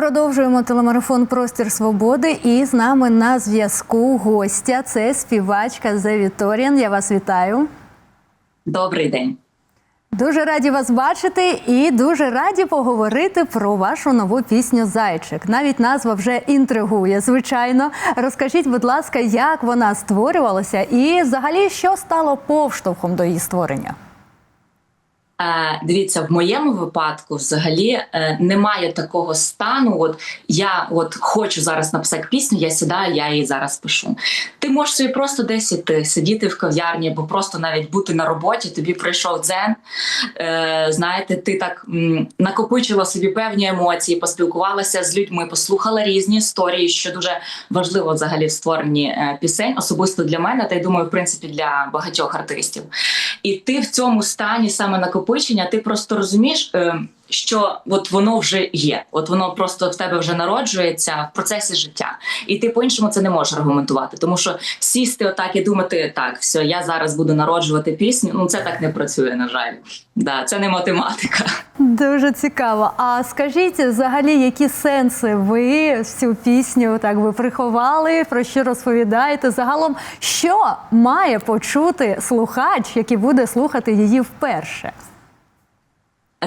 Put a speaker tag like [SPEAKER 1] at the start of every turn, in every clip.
[SPEAKER 1] продовжуємо телемарафон Простір Свободи. І з нами на зв'язку гостя. Це співачка Зе Віторіан. Я вас вітаю.
[SPEAKER 2] Добрий день.
[SPEAKER 1] Дуже раді вас бачити і дуже раді поговорити про вашу нову пісню Зайчик. Навіть назва вже інтригує, звичайно. Розкажіть, будь ласка, як вона створювалася, і взагалі що стало повштовхом до її створення?
[SPEAKER 2] Е, Дивіться, в моєму випадку взагалі е, немає такого стану. От я от хочу зараз написати пісню, я сідаю, я її зараз пишу. Ти можеш собі просто десь іти, сидіти в кав'ярні, або просто навіть бути на роботі. Тобі прийшов дзен. Е, знаєте, ти так накопичила собі певні емоції, поспілкувалася з людьми, послухала різні історії, що дуже важливо взагалі в створенні пісень, особисто для мене, та й думаю, в принципі, для багатьох артистів. І ти в цьому стані саме накопичення, ти просто розумієш, е, що от воно вже є, от воно просто в тебе вже народжується в процесі життя, і ти по-іншому це не можеш аргументувати. Тому що сісти отак і думати, так, все, я зараз буду народжувати пісню. Ну це так не працює, на жаль. Да, це не математика.
[SPEAKER 1] Дуже цікаво. А скажіть взагалі, які сенси ви цю пісню так ви приховали? Про що розповідаєте? Загалом, що має почути слухач, який буде слухати її вперше?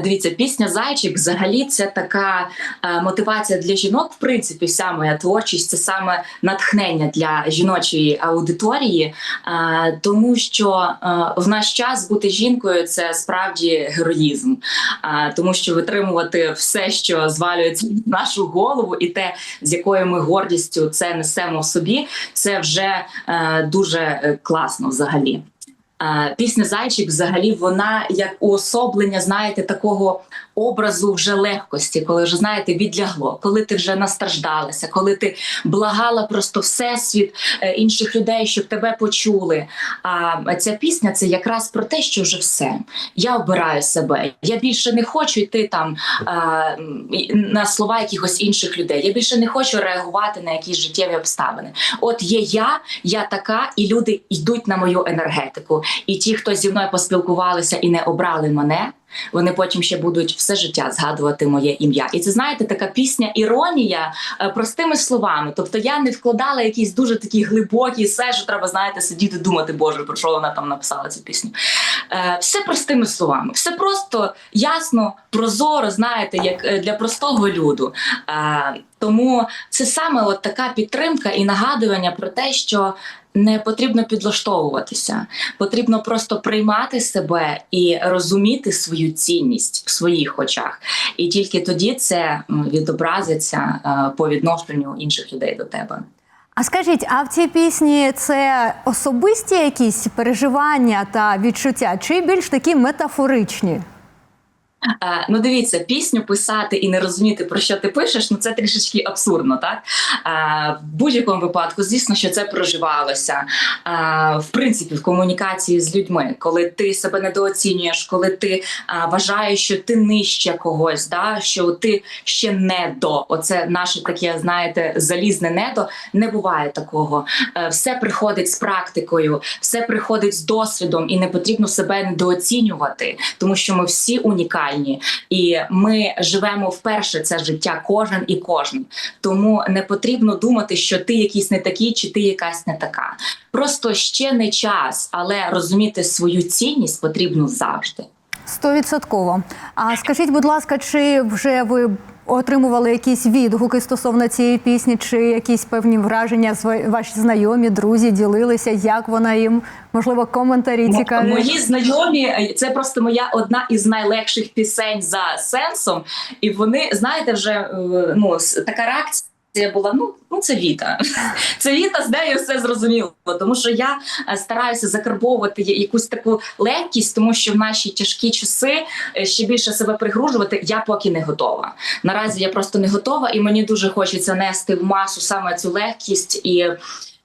[SPEAKER 2] Дивіться, пісня Зайчик взагалі це така е, мотивація для жінок. В принципі, вся моя творчість це саме натхнення для жіночої аудиторії, е, тому що е, в наш час бути жінкою це справді героїзм, е, тому що витримувати все, що звалюється на нашу голову, і те, з якою ми гордістю це несемо в собі, це вже е, дуже е, класно взагалі. Е, Пісня Зайчик взагалі вона як уособлення, знаєте, такого образу вже легкості, коли вже знаєте, відлягло, коли ти вже настраждалася, коли ти благала просто всесвіт е, інших людей, щоб тебе почули. А ця пісня це якраз про те, що вже все. Я обираю себе. Я більше не хочу йти там на слова якихось інших людей. Я більше не хочу реагувати на якісь життєві обставини. От є я, я така, і люди йдуть на мою енергетику. І ті, хто зі мною поспілкувалися і не обрали мене, вони потім ще будуть все життя згадувати моє ім'я. І це знаєте, така пісня іронія е, простими словами. Тобто я не вкладала якісь дуже такі глибокі все, що треба знаєте, сидіти думати, боже, про що вона там написала цю пісню. Е, Все простими словами, все просто ясно, прозоро, знаєте, як е, для простого люду. Тому це саме от така підтримка і нагадування про те, що не потрібно підлаштовуватися, потрібно просто приймати себе і розуміти свою цінність в своїх очах. І тільки тоді це відобразиться е, по відношенню інших людей до тебе.
[SPEAKER 1] А скажіть, а в цій пісні це особисті якісь переживання та відчуття, чи більш такі метафоричні?
[SPEAKER 2] Е, Ну, дивіться, пісню писати і не розуміти про що ти пишеш. Ну це трішечки абсурдно, так Е, в будь-якому випадку, звісно, що це проживалося е, в принципі в комунікації з людьми, коли ти себе недооцінюєш, коли ти вважаєш, що ти нижче когось, да що ти ще не до. Оце наше таке, знаєте, залізне недо. Не буває такого. Все приходить з практикою, все приходить з досвідом, і не потрібно себе недооцінювати, тому що ми всі унікальні, і ми живемо вперше це життя, кожен і кожен. Тому не потрібно думати, що ти якийсь не такий, чи ти якась не така. Просто ще не час, але розуміти свою цінність потрібно завжди.
[SPEAKER 1] Стовідсотково. А скажіть, будь ласка, чи вже ви отримували якісь відгуки стосовно цієї пісні, чи якісь певні враження ваші знайомі, друзі ділилися, як вона їм, можливо, коментарі цікаві?
[SPEAKER 2] Мої знайомі, е, це просто моя одна із найлегших пісень за сенсом. І вони, знаєте, вже е, ну така реакція. Була ну, ну це Віта. Це Віта з нею все зрозуміло. Тому що я е, стараюся закарбовувати якусь таку легкість, тому що в наші тяжкі часи е, ще більше себе пригружувати. Я поки не готова. Наразі я просто не готова, і мені дуже хочеться нести в масу саме цю легкість і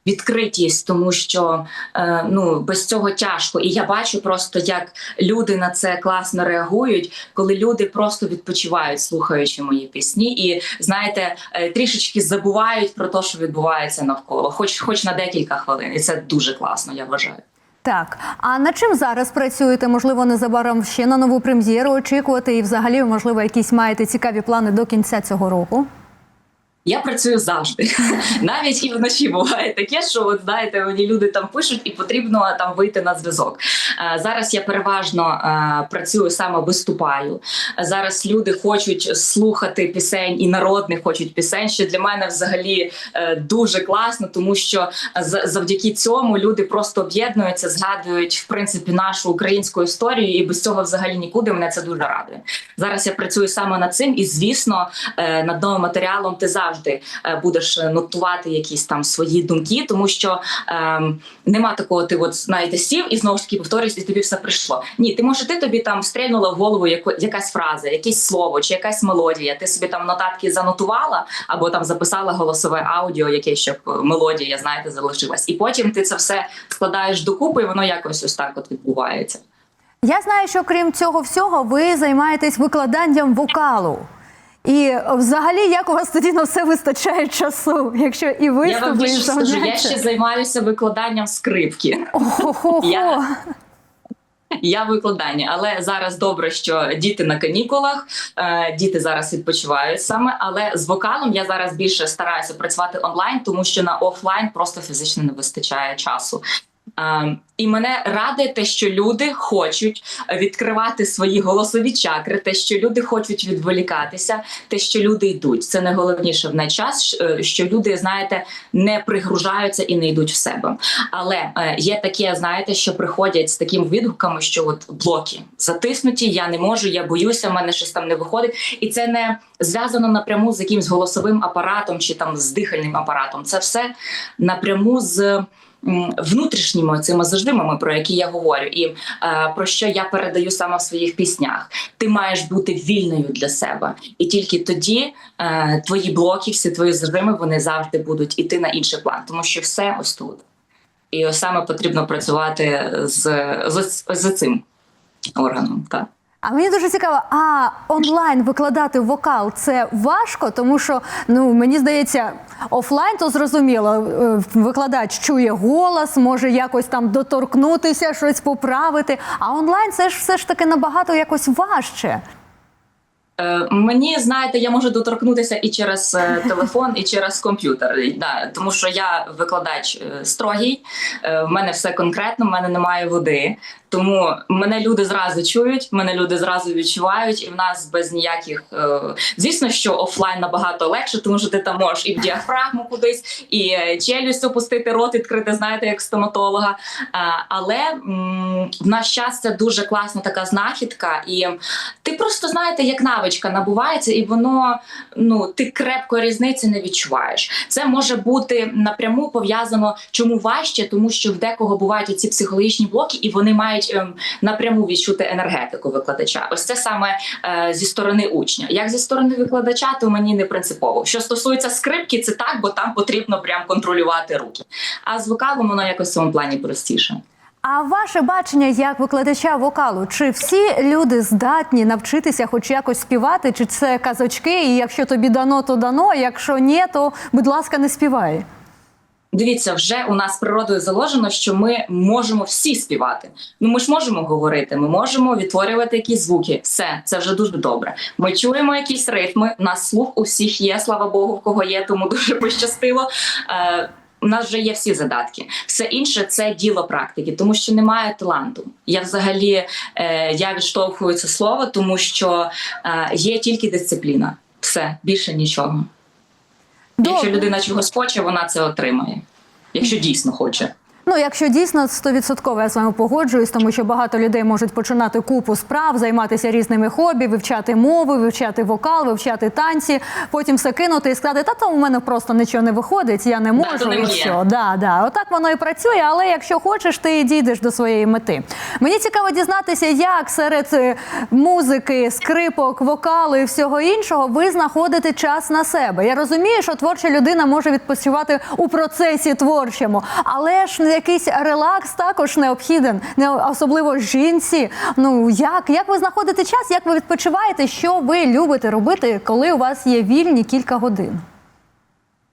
[SPEAKER 2] відкритість, тому що е, ну без цього тяжко. І я бачу просто, як люди на це класно реагують, коли люди просто відпочивають, слухаючи мої пісні, і знаєте, е, трішечки забувають про те, що відбувається навколо, хоч хоч на декілька хвилин, і це дуже класно. Я вважаю.
[SPEAKER 1] Так, а над чим зараз працюєте? Можливо, незабаром ще на нову прем'єру очікувати, і взагалі, можливо, якісь маєте цікаві плани до кінця цього року?
[SPEAKER 2] Я працюю завжди, навіть і вночі буває таке, що от знаєте, мені люди там пишуть, і потрібно там вийти на зв'язок. Зараз я переважно працюю саме виступаю. Зараз люди хочуть слухати пісень і народних хочуть пісень. Що для мене взагалі е, дуже класно, тому що завдяки цьому люди просто об'єднуються, згадують в принципі нашу українську історію, і без цього взагалі нікуди мене це дуже радує. Зараз я працюю саме над цим, і звісно, е, над новим матеріалом ти завжди е, будеш нотувати якісь там свої думки, тому що ем, нема такого, ти от знаєте, сів і знову ж таки повторюсь, і тобі все прийшло. Ні, ти може, ти тобі там стрельнула в голову яко, якась фраза, якесь слово чи якась мелодія. Ти собі там нотатки занотувала або там записала голосове аудіо, яке щоб мелодія, знаєте, залишилась. І потім ти це все складаєш докупи, і воно якось ось так от відбувається.
[SPEAKER 1] Я знаю, що крім цього всього, ви займаєтесь викладанням вокалу. І взагалі, як у вас тоді на все вистачає часу, якщо і
[SPEAKER 2] Я вам більше скажу, я ще займаюся викладанням скрипки. Я- Я викладання, але зараз добре, що діти на канікулах, е, діти зараз відпочивають саме. Але з вокалом я зараз більше стараюся працювати онлайн, тому що на офлайн просто фізично не вистачає часу. І мене радує те, що люди хочуть відкривати свої голосові чакри, те, що люди хочуть відволікатися, те, що люди йдуть. Це найголовніше в най час, що люди, знаєте, не пригружаються і не йдуть в себе. Але е, є таке, знаєте, що приходять з такими відгуками, що от блоки затиснуті, я не можу, я боюся, в мене щось там не виходить, і це не зв'язано напряму з якимсь голосовим апаратом чи там з дихальним апаратом. Це все напряму з. Внутрішніми цими зажимами, про які я говорю, і е, про що я передаю саме в своїх піснях. Ти маєш бути вільною для себе, і тільки тоді е, твої блоки, всі твої зажими, вони завжди будуть іти на інший план, тому що все ось тут. І саме потрібно працювати з, з, з цим органом. Так.
[SPEAKER 1] А мені дуже цікаво, а онлайн викладати вокал це важко, тому що ну мені здається, офлайн то зрозуміло. е, Викладач чує голос, може якось там доторкнутися, щось поправити. А онлайн це ж все ж таки набагато якось важче.
[SPEAKER 2] Е, Мені знаєте, я можу доторкнутися і через е, телефон, і через комп'ютер. Да, тому що я викладач е, строгий, в мене все конкретно, в мене немає води. Тому мене люди зразу чують, мене люди зразу відчувають, і в нас без ніяких. Звісно, що офлайн набагато легше, тому що ти там можеш і в діафрагму кудись, і челюсть опустити, рот відкрити, знаєте, як стоматолога. Але в наш час це дуже класна така знахідка, і ти просто знаєте, як навичка набувається, і воно ну ти крепко різниці не відчуваєш. Це може бути напряму пов'язано, чому важче, тому що в декого бувають ці психологічні блоки, і вони мають ем, напряму відчути енергетику викладача. Ось це саме е, зі сторони учня. Як зі сторони викладача, то мені не принципово. Що стосується скрипки, це так, бо там потрібно прям контролювати руки. А з вокалом воно якось в цьому плані простіше.
[SPEAKER 1] А ваше бачення як викладача вокалу, чи всі люди здатні навчитися хоч якось співати, чи це казочки, і якщо тобі дано, то дано, якщо ні, то будь ласка, не співай.
[SPEAKER 2] Дивіться, вже у нас природою заложено, що ми можемо всі співати. Ну ми ж можемо говорити, ми можемо відтворювати якісь звуки. Все, це вже дуже добре. Ми чуємо якісь ритми. У нас слух у всіх є, слава Богу, в кого є, тому дуже пощастило. У нас вже є всі задатки. Все інше це діло практики, тому що немає таланту. Я взагалі е, я відштовхую це слово, тому що е, є тільки дисципліна. Все більше нічого. Якщо людина чогось хоче, вона це отримає. Якщо дійсно хоче.
[SPEAKER 1] Ну, якщо дійсно стовідсотково я з вами погоджуюсь, тому що багато людей можуть починати купу справ, займатися різними хобі, вивчати мови, вивчати вокал, вивчати танці, потім все кинути і сказати, та то у мене просто нічого не виходить, я не можу і все. Да, да. Отак воно і працює, але якщо хочеш, ти дійдеш до своєї мети. Мені цікаво дізнатися, як серед е, музики, скрипок, вокалу і всього іншого ви знаходите час на себе. Я розумію, що творча людина може відпочивати у процесі творчому, але ж якийсь релакс також необхіден, не особливо жінці. Ну як, як ви знаходите час, як ви відпочиваєте, що ви любите робити, коли у вас є вільні кілька годин?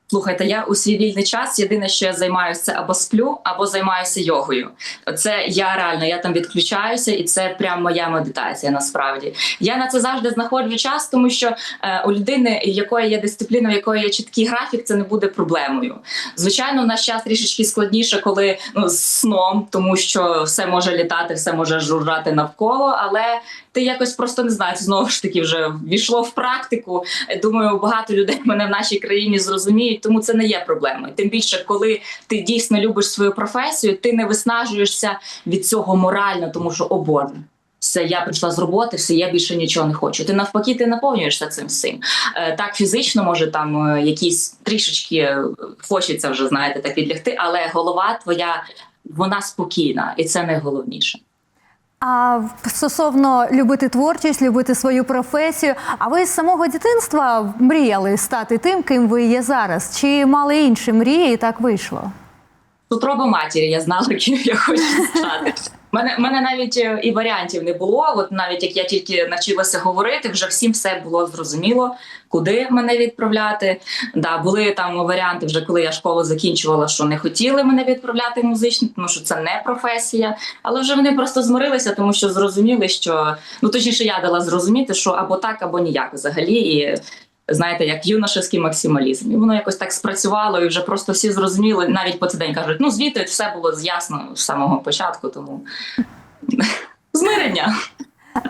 [SPEAKER 2] Слухайте, я у свій вільний час єдине, що я займаюся, це або сплю, або займаюся йогою. Це я реально, я там відключаюся, і це прям моя медитація. Насправді я на це завжди знаходжу час, тому що е, у людини, в якої є дисципліна, в якої є чіткий графік, це не буде проблемою. Звичайно, в наш час трішечки складніше, коли ну з сном, тому що все може літати, все може жужжати навколо, але ти якось просто не знаю, знову ж таки вже війшло в практику. Думаю, багато людей мене в нашій країні зрозуміють, тому це не є проблемою. Тим більше, коли ти дійсно любиш свою професію, ти не виснажуєшся від цього морально, тому що о Боже. Все, я прийшла з роботи, все, я більше нічого не хочу. Ти навпаки, ти наповнюєшся цим всім. Е, так, фізично, може, там е, якісь трішечки е, хочеться вже, знаєте, так відлягти, але голова твоя вона спокійна, і це найголовніше.
[SPEAKER 1] А стосовно любити творчість, любити свою професію. А ви з самого дитинства мріяли стати тим, ким ви є зараз? Чи мали інші мрії, і так вийшло?
[SPEAKER 2] Тут роба матері, я знала, ким я хочу стати. Мене мене навіть е, і варіантів не було. От навіть як я тільки навчилася говорити, вже всім все було зрозуміло, куди мене відправляти. Да, були там варіанти, вже коли я школу закінчувала, що не хотіли мене відправляти в музичну, тому що це не професія. Але вже вони просто змирилися, тому що зрозуміли, що ну точніше, я дала зрозуміти, що або так, або ніяк взагалі. І знаєте, як юношеський максималізм. І воно якось так спрацювало, і вже просто всі зрозуміли, навіть по цей день кажуть, ну звідти все було ясно з самого початку, тому змирення.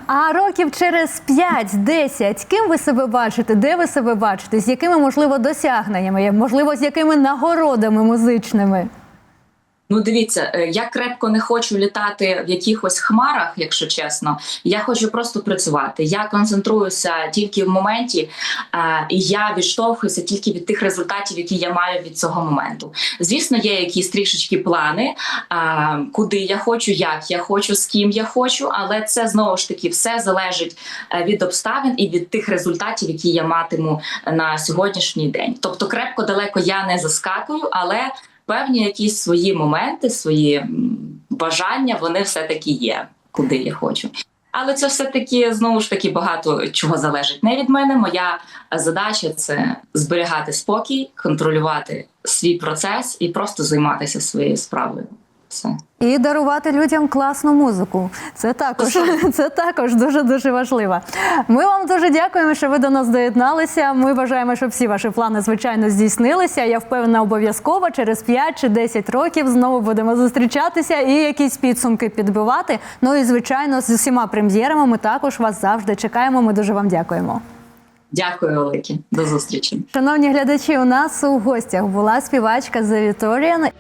[SPEAKER 1] А років через 5-10, ким ви себе бачите? Де ви себе бачите? З якими можливо досягненнями? Можливо, з якими нагородами музичними?
[SPEAKER 2] Ну, дивіться, е, я крепко не хочу літати в якихось хмарах, якщо чесно. Я хочу просто працювати. Я концентруюся тільки в моменті, е, і я відштовхуюся тільки від тих результатів, які я маю від цього моменту. Звісно, є якісь трішечки плани, е, куди я хочу, як я хочу, з ким я хочу, але це знову ж таки все залежить від обставин і від тих результатів, які я матиму на сьогоднішній день. Тобто, крепко далеко я не заскакую, але певні якісь свої моменти, свої бажання, вони все-таки є, куди я хочу. Але це все-таки знову ж таки багато чого залежить не від мене. Моя задача це зберігати спокій, контролювати свій процес і просто займатися своєю справою. Все.
[SPEAKER 1] І дарувати людям класну музику. Це також це також дуже дуже важливо. Ми вам дуже дякуємо, що ви до нас доєдналися. Ми бажаємо, щоб всі ваші плани звичайно здійснилися. Я впевнена, обов'язково через 5 чи 10 років знову будемо зустрічатися і якісь підсумки підбивати. Ну і звичайно, з усіма прем'єрами ми також вас завжди чекаємо. Ми дуже вам дякуємо.
[SPEAKER 2] Дякую, велике. До зустрічі.
[SPEAKER 1] Шановні глядачі, у нас у гостях була співачка Victorian.